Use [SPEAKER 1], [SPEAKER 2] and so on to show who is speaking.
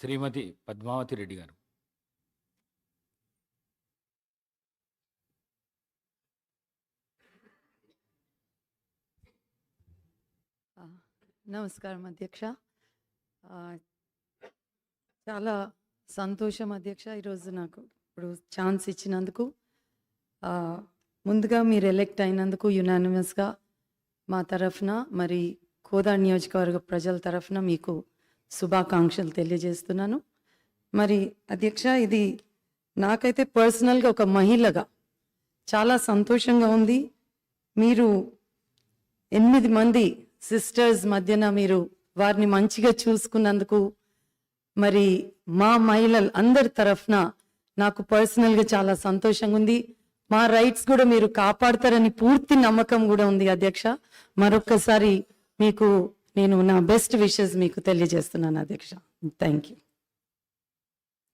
[SPEAKER 1] శ్రీమతి పద్మావతి రెడ్డి గారు.
[SPEAKER 2] నమస్కారం అధ్యక్ష. చాలా సంతోషం అధ్యక్ష ఈరోజు నాకు ఇప్పుడు ఛాన్స్ ఇచ్చినందుకు. ముందుగా మీరు ఎలెక్ట్ అయినందుకు యునానిమస్గా మా తరఫున మరి కోదా నియోజకవర్గ ప్రజల తరఫున మీకు శుభాకాంక్షలు తెలియజేస్తున్నాను. మరి అధ్యక్ష ఇది నాకైతే పర్సనల్గా ఒక మహిళగా చాలా సంతోషంగా ఉంది. మీరు ఎనిమిది మంది సిస్టర్స్ మధ్యన మీరు వారిని మంచిగా చూసుకున్నందుకు మరి మా మహిళలు అందరి తరఫున నాకు పర్సనల్గా చాలా సంతోషంగా ఉంది. మా రైట్స్ కూడా మీరు కాపాడతారని పూర్తి నమ్మకం కూడా ఉంది అధ్యక్ష. మరొక్కసారి మీకు నేను నా బెస్ట్ విషెస్ మీకు తెలియజేస్తున్నాను అధ్యక్ష. Thank you